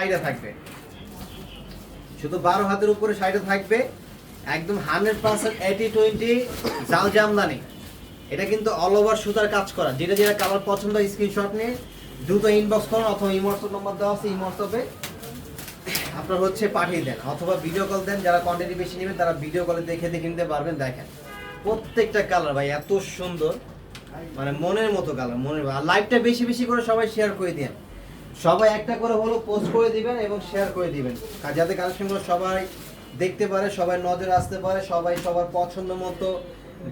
শাড়িটা থাকবে। শুধু বারো হাতের উপরে শাড়িটা থাকবে, একদম হান্ড্রেড পার্সেন্ট এইটি টোয়েন্টি জাল জামদানি। এটা কিন্তু অল ওভার সুতার কাজ করা। যেটা যেটা কালার পছন্দ স্ক্রিনশট নিয়ে দ্রুত ইনবক্স করুন অথবা ইমোটসঅপ নম্বর দেওয়া আছে ইমোটসঅপে আপনার হচ্ছে পাঠিয়ে দেন। অথবা ভিডিও কল দেন, যারা কোয়ান্টিটি বেশি নেবেন, তারা ভিডিও কলে দেখে দেখে নিতে পারবেন, দেখেন। প্রত্যেকটা কালার ভাই, এত সুন্দর। মানে মনের মতো কালার মনের আর লাইভটা বেশি বেশি করে সবাই শেয়ার করে দিন। সবাই একটা করে হলো পোস্ট করে দিবেন এবং শেয়ার করে দিবেন। যাতে কালেকশনগুলো সবাই দেখতে পারে, সবাই নজরে আসতে পারে, সবাই সবার পছন্দ মতো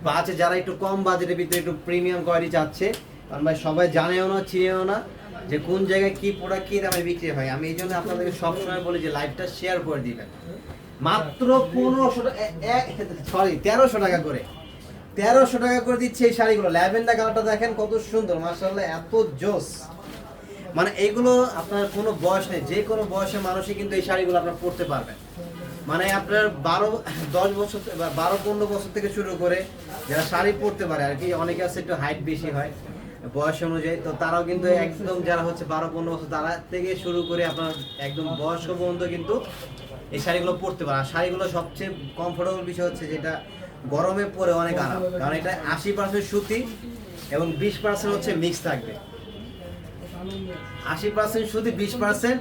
বাজে, যারা একটু কম বাজেটের ভিতরে একটু প্রিমিয়াম কোয়ালিটি চাচ্ছে, কারণ ভাই সবাই জানেও না, চিনেও না যে কোন জায়গায় কি প্রোডাক্ট কি দামে বিক্রি হয়। আমি এই জন্য আপনাদেরকে সবসময় বলি যে লাইভটা শেয়ার করে দিবেন। মাত্র পনেরোশো সরি তেরোশো টাকা করে। তেরোশো টাকা করে দিচ্ছে এই শাড়িগুলো। ল্যাভেন্ডার কালারটা দেখেন কত সুন্দর মার্শাল্লাহ এত জোস। মানে এইগুলো আপনার কোনো বয়স নেই, যে কোনো বয়সের মানুষই কিন্তু এই শাড়িগুলো আপনার পরতে পারবেন মানে আপনার বারো, দশ বছর বারো, পনেরো বছর থেকে শুরু করে যারা শাড়ি পরতে পারে, আর কি অনেকে আছে একটু হাইট বেশি হয়, বয়স অনুযায়ী, তো তারাও কিন্তু একদম যারা হচ্ছে বারো, পনেরো বছর, তারা থেকে শুরু করে আপনার একদম বয়স্ক পর্যন্ত কিন্তু এই শাড়িগুলো পরতে পারে। আর শাড়িগুলো সবচেয়ে কমফোর্টেবল বিষয় হচ্ছে যেটা গরমে পরে অনেক আরাম, কারণ এটা আশি পার্সেন্ট সুতি এবং বিশ পার্সেন্ট হচ্ছে মিক্স থাকবে। আশি পার্সেন্ট শুধু বিশ পার্সেন্ট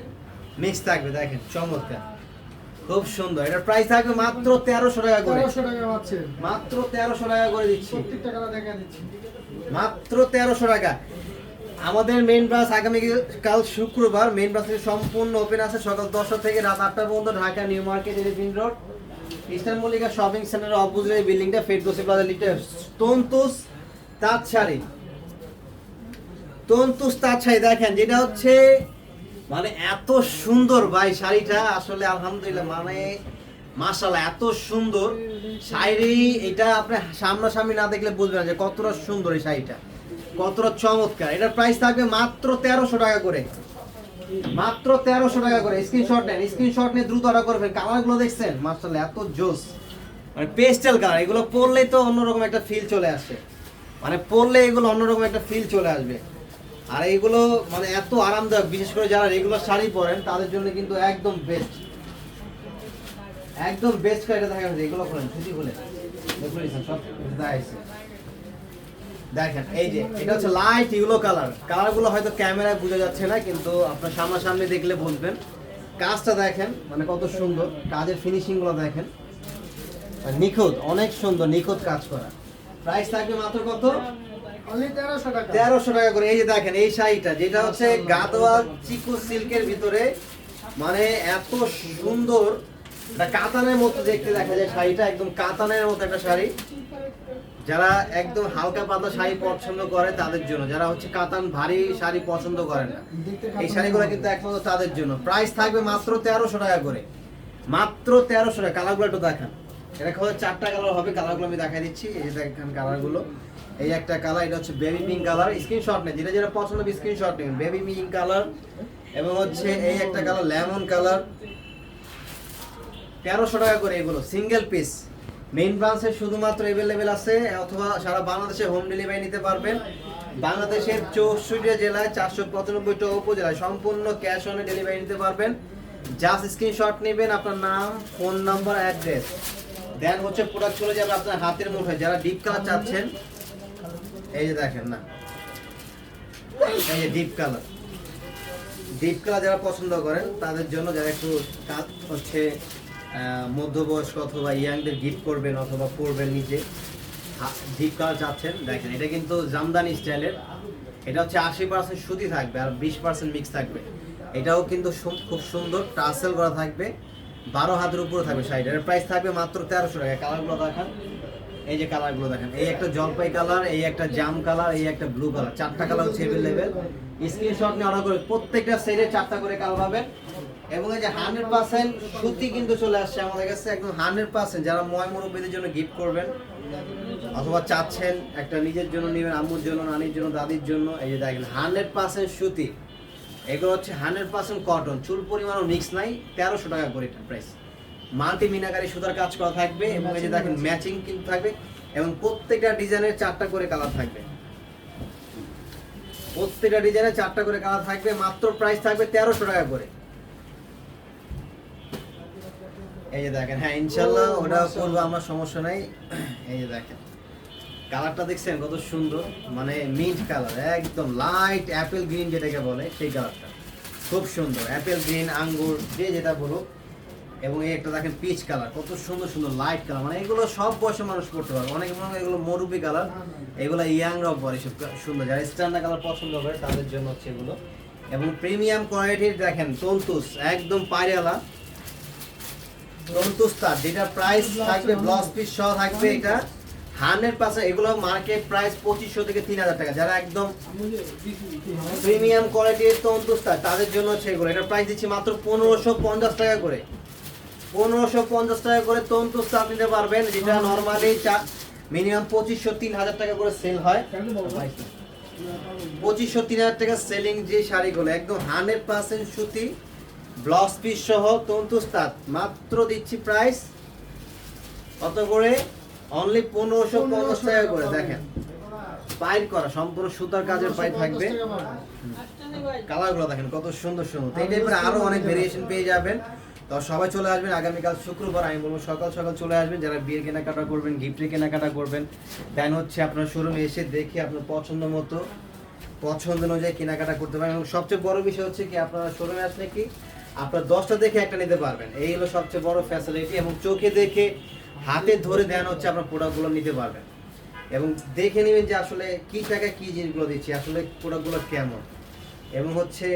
মিক্স থাকবে দেখেন চমৎকার। খুব সুন্দর। এটার প্রাইস থাকবে মাত্র তেরোশো টাকা করে। মাত্র তেরোশো টাকা করে দিচ্ছি। মাত্র তেরোশো টাকা। আমাদের মেন ব্রাঞ্চ আগামী কাল শুক্রবার মেন ব্রাঞ্চ সম্পূর্ণ ওপেন আছে সকাল দশটা থেকে রাত আটটা পর্যন্ত। Dhaka new market elephant road eastern Mallika shopping সেন্টারের অপোজিট বিল্ডিংটা ফেরদোসি প্লাজা লিখতে তন্তুস তাঁত শাড়ি তন্তুস তাঁত দেখেন, যেটা হচ্ছে মানে এত সুন্দর ভাই শাড়িটা। আসলে আলহামদুলিল্লাহ মানে মাশাআল্লাহ, এত সুন্দর। শাড়ি, এটা আপনি সামনাসামনি না দেখলে বুঝবেন যে কতটা সুন্দর এই শাড়িটা। কতটা চমৎকার। এটার প্রাইস থাকবে মাত্র তেরোশো টাকা করে। মাত্র তেরোশো টাকা করে। স্ক্রিনশট নেন স্ক্রিনশট নিয়ে দ্রুত অর্ডার করবেন। কালারগুলো দেখছেন? মার্শাল্লাহ এত জোস। মানে পেস্টেল কালার এগুলো পরলেই তো অন্যরকম একটা ফিল চলে আসে। মানে পরলে এগুলো অন্যরকম একটা ফিল চলে আসবে। আর এইগুলো মানে এত আরামদায়ক, বিশেষ করে যারা রেগুলার শাড়ি পরেন, তাদের জন্য কিন্তু একদম বেস্ট একদম বেস্ট এটা দেখা যাচ্ছে এগুলো খোলেন ছুটি খুলে দেখুন, এই যে, এটা হচ্ছে লাইট ইউলো কালার কালারগুলো হয়তো ক্যামেরায় বোঝা যাচ্ছে না, কিন্তু আপনার সামনাসামনি দেখলে কাজটা দেখেন মানে কত সুন্দর। কাজের দেখেন। নিখুঁত, অনেক সুন্দর, নিখুঁত কাজ করা। প্রাইস থাকবে মাত্র কত? তেরোশো টাকা। করে এই যে দেখেন এই শাড়িটা যেটা হচ্ছে গাদোয়াল চিকু সিল্কের ভিতরে মানে এত সুন্দর কাতানের মতো দেখতে দেখা যায় শাড়িটা একদম কাতানের মতো একটা শাড়ি। যারা একদম হালকা পাতলা শাড়ি পছন্দ করে তাদের জন্য। যারা হচ্ছে কাতান ভারী শাড়ি পছন্দ করে না এই শাড়িগুলো কিন্তু একমাত্র তাদের জন্য। প্রাইস থাকবে মাত্র তেরোশো টাকা করে। মাত্র তেরোশো টাকা কালারগুলো একটু দেখান। এটা হচ্ছে চারটা কালার হবে কালারগুলো আমি দেখাই দিচ্ছি। যে দেখেন কালারগুলো এই একটা কালার এটা হচ্ছে বেবি পিঙ্ক কালার স্ক্রিনশট নেই যেটা যেটা পছন্দ হবে স্ক্রিনশট নেবেন বেবি পিঙ্ক কালার এবং হচ্ছে এই একটা কালার লেমন কালার তেরোশো টাকা করে এগুলো সিঙ্গেল পিস মেইন ব্রাঞ্চে শুধুমাত্র অ্যাভেলেবেল আছে, অথবা সারা বাংলাদেশে হোম ডেলিভারি নিতে পারবেন। বাংলাদেশের চৌষট্টি জেলায় চারশো পঁচানব্বইটা উপজেলায় সম্পূর্ণ ক্যাশ অনে ডেলিভারি নিতে পারবেন। জাস্ট স্ক্রিনশট নেবেন, আপনার নাম ফোন নাম্বার অ্যাড্রেস দেন হচ্ছে প্রোডাক্ট চলে যাবে আপনার হাতের মুঠোয়। যারা ডিপ কালার চাচ্ছেন, এই যে দেখেন না। এই যে ডিপ কালার ডিপ কালার যারা পছন্দ করেন, তাদের জন্য যারা একটু কাজ হচ্ছে মধ্যবয়স্ক অথবা ইয়াংদের গিফট করবেন অথবা পরবেন নিজে ডিপ কালার চাচ্ছেন, দেখেন, এটা কিন্তু জামদানি স্টাইলের। এটা হচ্ছে আশি পার্সেন্ট সুতি থাকবে আর বিশ পার্সেন্ট মিক্স থাকবে। এটাও কিন্তু খুব সুন্দর, টাসেল করা থাকবে। বারো হাতের উপরে থাকবে শাড়িটা। এর প্রাইস থাকবে মাত্র তেরোশো টাকা। কালারগুলো দেখান। এই যে কালারগুলো দেখেন, এই একটা জলপাই কালার, এই একটা জাম কালার, এই একটা ব্লু কালার চারটা কালার হচ্ছে এভেলেবেল স্ক্রিনশট নিয়ে অর্ডার করে প্রত্যেকটা সেটে চারটা করে কালার পাবেন। এবং এই যে হান্ড্রেড পার্সেন্ট সুতি কিন্তু চলে আসছে আমাদের কাছে। একদম হান্ড্রেড পার্সেন্ট যারা ময় মুরব্বীদের জন্য গিফট করবেন, অথবা চাচ্ছেন একটা নিজের জন্য নেবেন, আম্মুর জন্য, নানির জন্য, দাদির জন্য, এই যে দেখেন, হান্ড্রেড পার্সেন্ট সুতি। এগুলো হচ্ছে হান্ড্রেড পার্সেন্ট কটন। চুল পরিমাণও মিক্স নাই তেরোশো টাকা করে এটা প্রাইস মাল্টি মিনাকারি সুতার কাজ করা থাকবে এবং এই যে দেখেন ম্যাচিং কিন্তু থাকবে এবং প্রত্যেকটা ডিজাইনের চারটা করে কালার থাকবে। প্রত্যেকটা ডিজাইনের চারটা করে কালার থাকবে মাত্র প্রাইস থাকবে তেরোশো টাকা করে। এই যে দেখেন হ্যাঁ ইনশাল্লাহ ওটা করব আমার সমস্যা নাই। এই যে দেখেন। কালারটা দেখছেন কত সুন্দর মানে মিন্ট কালার, একদম লাইট অ্যাপেল গ্রিন যেটাকে বলে, সেই কালারটা। খুব সুন্দর অ্যাপেল গ্রিন আঙ্গুর, যে যেটা বলো এবং এই একটা দেখেন পিচ কালার, কত সুন্দর সুন্দর লাইট কালার মানে এগুলো সব বয়সের মানুষ করতে পারবে অনেকে মনে হয় এগুলো মরুবি কালার, এগুলো ইয়াংরাও পরে সব সুন্দর। যারা স্ট্যান্ডার্ড কালার পছন্দ করে, তাদের জন্য হচ্ছে এগুলো। এবং প্রিমিয়াম কোয়ালিটির দেখেন তন্তুস একদম পায়রালা। তন্তুস তার যেটা প্রাইস থাকবে ব্লাউজ পিস সহ থাকবে এটা। হান্ড্রেড পার্সেন্ট এগুলো মার্কেট প্রাইস পঁচিশশো থেকে তিন হাজার টাকা। যারা একদম প্রিমিয়াম কোয়ালিটির তন্তুস তাদের জন্য হচ্ছে এগুলো। এটা প্রাইস দিচ্ছি মাত্র পনেরোশো পঞ্চাশ টাকা করে। পনেরোশো পঞ্চাশ টাকা করে তন্তুস তার নিতে পারবেন। যেটা নর্মালি মিনিমাম পঁচিশশো তিন হাজার টাকা করে সেল হয়। পঁচিশশো তিন হাজার টাকা সেলিং যে শাড়িগুলো, একদম হান্ড্রেড পার্সেন্ট সুতি ব্লাউজ পিস সহ তন্তুস তাঁত মাত্র দিচ্ছি প্রাইস কত করে? অনলি পনেরোশো পঞ্চাশ টাকা করে দেখেন। পাইট করা সম্পূর্ণ সুতার কাজের পাইট থাকবে। কালারগুলো দেখেন কত সুন্দর সুন্দর। এই টাইপের আরও অনেক ভেরিয়েশন পেয়ে যাবেন। তো সবাই চলে আসবেন আগামীকাল শুক্রবার আমি বলব সকাল সকাল চলে আসবেন। যারা বিয়ের কেনাকাটা করবেন গিফটের কেনাকাটা করবেন দেন হচ্ছে আপনার শোরুমে এসে দেখে আপনার পছন্দ মতো পছন্দ অনুযায়ী কেনাকাটা করতে পারেন। এবং সবচেয়ে বড় বিষয় হচ্ছে কি আপনারা শোরুমে আসলে কি আপনার দশটা দেখে একটা নিতে পারবেন। এই হলো সবচেয়ে বড় ফ্যাসিলিটি এবং চোখে দেখে হাতে ধরে দেন হচ্ছে আপনার প্রোডাক্টগুলো নিতে পারবেন। এবং দেখে নেবেন যে আসলে কি টাকা কি জিনিসগুলো দিচ্ছি, আসলে প্রোডাক্টগুলো কেমন। এবং হচ্ছে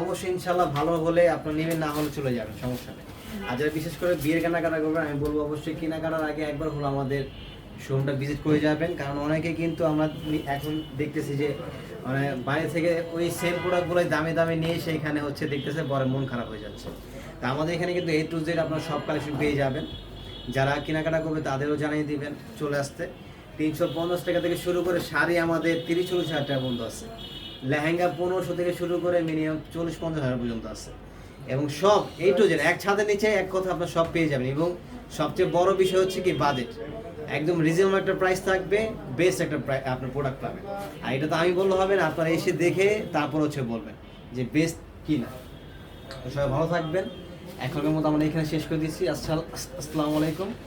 অবশ্যই ইনশাল্লাহ ভালো হলে আপনার নেবেন, না হলে চলে যাবেন, সমস্যা নেই। আর যারা বিশেষ করে বিয়ের কেনাকাটা করবেন, আমি বলব অবশ্যই কেনাকাটার আগে একবার হলো আমাদের শোরুমটা ভিজিট করে যাবেন। কারণ অনেকে কিন্তু আমরা এখন দেখতেছি যে মানে বাইরে থেকে ওই সেম প্রোডাক্টগুলোই দামে দামে নিয়ে সেইখানে হচ্ছে দেখতেছে, পরে মন খারাপ হয়ে যাচ্ছে। তা আমাদের এখানে কিন্তু এ টু জেড আপনার সব কালেকশন পেয়ে যাবেন। যারা কেনাকাটা করবে তাদেরও জানিয়ে দিবেন চলে আসতে। তিনশো পঞ্চাশ টাকা থেকে শুরু করে শাড়ি আমাদের তিরিশ চল্লিশ হাজার টাকা পর্যন্ত আছে। লেহেঙ্গা পনেরোশো থেকে শুরু করে মিনিমাম চল্লিশ পঞ্চাশ হাজার পর্যন্ত আছে। এবং সব এই টু এক ছাদের নিচে এক কথা আপনার সব পেয়ে যাবেন। এবং সবচেয়ে বড় বিষয় হচ্ছে কি বাজেট একদম রিজনেবল একটা প্রাইস থাকবে বেস্ট একটা আপনার প্রোডাক্ট পাবেন। আর এটা তো আমি বললে হবে না, আপনারা এসে দেখে তারপর হচ্ছে বলবেন যে বেস্ট কি না সবাই ভালো থাকবেন। এখনের মতো আমরা এখানে শেষ করে দিচ্ছি। আসসালামু আলাইকুম।